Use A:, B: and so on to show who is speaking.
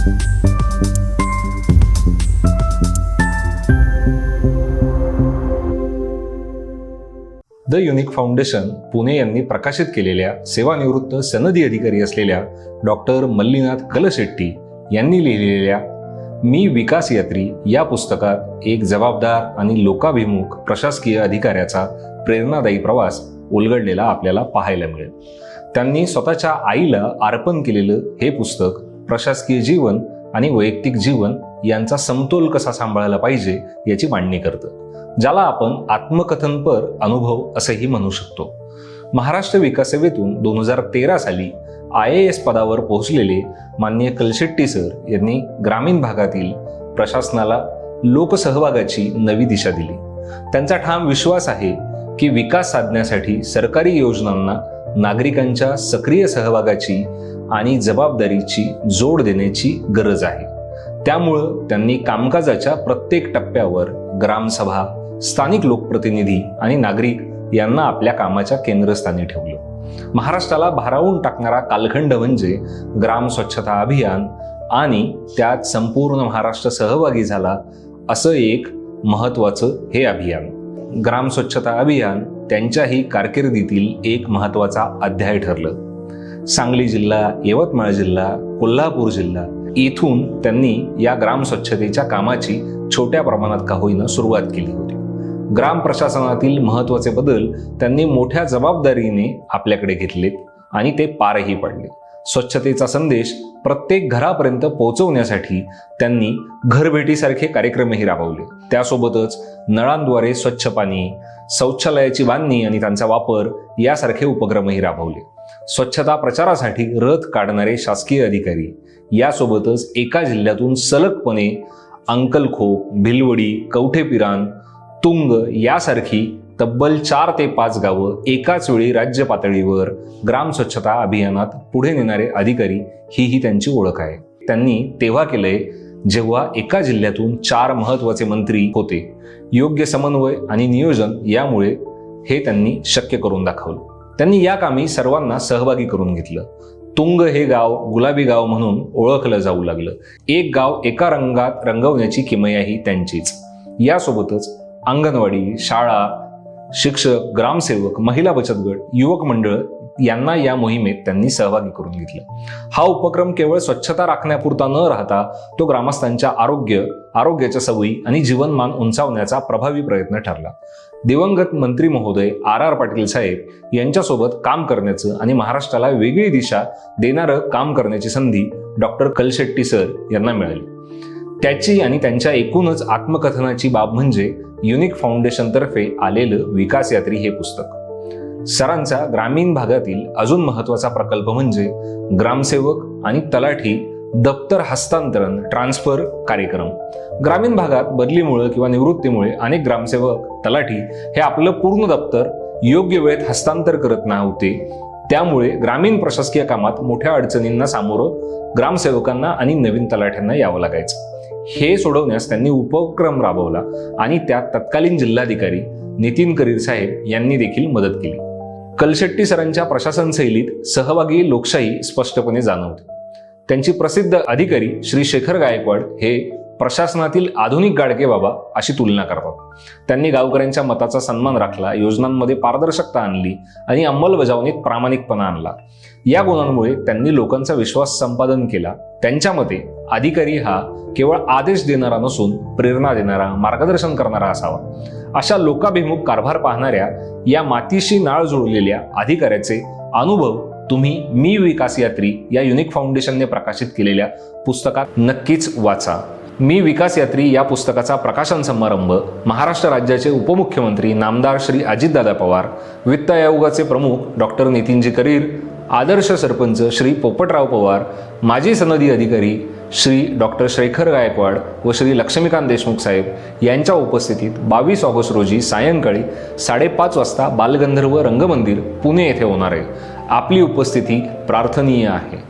A: The unique foundation Pune यांनी प्रकाशित केलेल्या सेवानिवृत्त सनदी अधिकारी असलेल्या डॉक्टर मल्लीनाथ कलशेट्टी यांनी लिहिलेल्या मी विकास यात्री या पुस्तकात एक जबाबदार आणि लोकाभिमुख प्रशासकीय अधिकाऱ्याचा प्रेरणादायी प्रवास उलगडलेला आपल्याला पाहायला मिळेल. त्यांनी स्वतःच्या आईला अर्पण केलेलं हे पुस्तक प्रशासकीय जीवन आणि वैयक्तिक जीवन यांचा समतोल कसा सांभाळायला पाहिजे याची मांडणी करतं. ज्याला आपण आत्मकथनपर अनुभव असंही म्हणू शकतो. महाराष्ट्र विकास सेवेतून दोन हजार तेरा साली आय ए एस पदावर पोहोचलेले माननीय कलशेट्टी सर यांनी ग्रामीण भागातील प्रशासनाला लोकसहभागाची नवी दिशा दिली. त्यांचा ठाम विश्वास आहे की विकास साधण्यासाठी सरकारी योजनांना नागरिकांच्या सक्रिय सहभागाची आणि जबाबदारीची जोड देण्याची गरज आहे. त्यामुळं त्यांनी कामकाजाच्या प्रत्येक टप्प्यावर ग्रामसभा स्थानिक लोकप्रतिनिधी आणि नागरिक यांना आपल्या कामाच्या केंद्रस्थानी ठेवलं. महाराष्ट्राला भारावून टाकणारा कालखंड म्हणजे ग्राम स्वच्छता अभियान आणि त्यात संपूर्ण महाराष्ट्र सहभागी झाला असं एक महत्वाचं हे अभियान. ग्राम स्वच्छता अभियान त्यांच्याही कारकिर्दीतील एक महत्त्वाचा अध्याय ठरलं. सांगली जिल्हा यवतमाळ जिल्हा कोल्हापूर जिल्हा इथून त्यांनी या ग्राम स्वच्छतेच्या कामाची छोट्या प्रमाणात का होईनं सुरुवात केली होती. ग्राम प्रशासनातील महत्त्वाचे बदल त्यांनी मोठ्या जबाबदारीने आपल्याकडे घेतलेत आणि ते पारही पडले. स्वच्छतेचा संदेश प्रत्येक घरापर्यंत पोहोचवण्यासाठी त्यांनी घरभेटीसारखे कार्यक्रमही राबवले. त्यासोबतच नळांद्वारे स्वच्छ पाणी शौचालयाची बांधणी आणि त्यांचा वापर यासारखे उपक्रमही राबवले. स्वच्छता प्रचारासाठी रथ काढणारे शासकीय अधिकारी यासोबतच एका जिल्ह्यातून सलगपणे अंकलखो भिलवडी कवठेपिरान तुंग यासारखी तब्बल चार ते पाच गावं एकाच वेळी राज्य पातळीवर ग्राम स्वच्छता अभियानात पुढे नेणारे अधिकारी ही ही त्यांची ओळख आहे. त्यांनी तेव्हा केलंय जेव्हा एका जिल्ह्यातून चार महत्त्वाचे मंत्री होते. योग्य समन्वय आणि नियोजन यामुळे हे त्यांनी शक्य करून दाखवलं. त्यांनी या कामी सर्वांना सहभागी करून घेतलं. तुंग हे गाव गुलाबी गाव म्हणून ओळखलं जाऊ लागलं. एक गाव एका रंगात रंगवण्याची किमयाही त्यांचीच. यासोबतच अंगणवाडी शाळा शिक्षक ग्रामसेवक महिला बचत गट युवक मंडळ यांना या मोहिमेत त्यांनी सहभागी करून घेतलं. हा उपक्रम केवळ स्वच्छता राखण्यापुरता न राहता तो ग्रामस्थांच्या आरोग्य आरोग्याच्या सवयी आणि जीवनमान उंचावण्याचा प्रभावी प्रयत्न ठरला. दिवंगत मंत्री महोदय आर आर पाटील साहेब यांच्यासोबत काम करण्याचं आणि महाराष्ट्राला वेगळी दिशा देणारं काम करण्याची संधी डॉक्टर कलशेट्टी सर यांना मिळाली. त्याची आणि त्यांच्या एकूणच आत्मकथनाची बाब म्हणजे युनिक फाउंडेशनतर्फे आलेलं विकास यात्री हे पुस्तक. सरांचा ग्रामीण भागातील अजून महत्त्वाचा प्रकल्प म्हणजे ग्रामसेवक आणि तलाठी दप्तर हस्तांतरण ट्रान्सफर कार्यक्रम. ग्रामीण भागात बदलीमुळे किंवा निवृत्तीमुळे अनेक ग्रामसेवक तलाठी हे आपलं पूर्ण दप्तर योग्य वेळेत हस्तांतर करत नव्हते. त्यामुळे ग्रामीण प्रशासकीय कामात मोठ्या अडचणींना सामोरं ग्रामसेवकांना आणि नवीन तलाठ्यांना यावं लागायचं. हे सोडवण्यास त्यांनी उपक्रम राबवला आणि त्यात तत्कालीन जिल्हाधिकारी नितीन करीर साहेब यांनी देखील मदत केली. कलशेट्टी सरांच्या प्रशासन शैलीत सहभागी लोकशाही स्पष्टपणे जाणवते. त्यांची प्रसिद्ध अधिकारी श्री शेखर गायकवाड हे प्रशासनातील आधुनिक गाडगे बाबा अशी तुलना करतात. त्यांनी गावकऱ्यांच्या मताचा सन्मान राखला योजनांमध्ये पारदर्शकता आणली आणि अंमलबजावणीत प्रामाणिकपणा आणला. या गुणांमुळे त्यांनी लोकांचा विश्वास संपादन केला. त्यांच्या मते अधिकारी हा केवळ आदेश देणारा नसून प्रेरणा देणारा मार्गदर्शन करणारा असावा. अशा लोकाभिमुख कारभार पाहणाऱ्या या मातीशी नाळ जुळलेल्या अधिकाऱ्याचे अनुभव तुम्ही मी विकास यात्री या युनिक फाउंडेशनने प्रकाशित केलेल्या पुस्तकात नक्कीच वाचा. मी विकास यात्री या पुस्तकाचा प्रकाशन समारंभ महाराष्ट्र राज्याचे उपमुख्यमंत्री नामदार श्री अजितदादा पवार वित्त आयोगाचे प्रमुख डॉक्टर नितीनजी करीर आदर्श सरपंच श्री पोपटराव पवार माजी सनदी अधिकारी श्री डॉक्टर शेखर गायकवाड व श्री लक्ष्मीकांत देशमुख साहेब यांच्या उपस्थितीत बावीस ऑगस्ट रोजी सायंकाळी साडेपाच वाजता बालगंधर्व रंगमंदिर पुणे येथे होणार आहे. आपली उपस्थिती प्रार्थनीय आहे.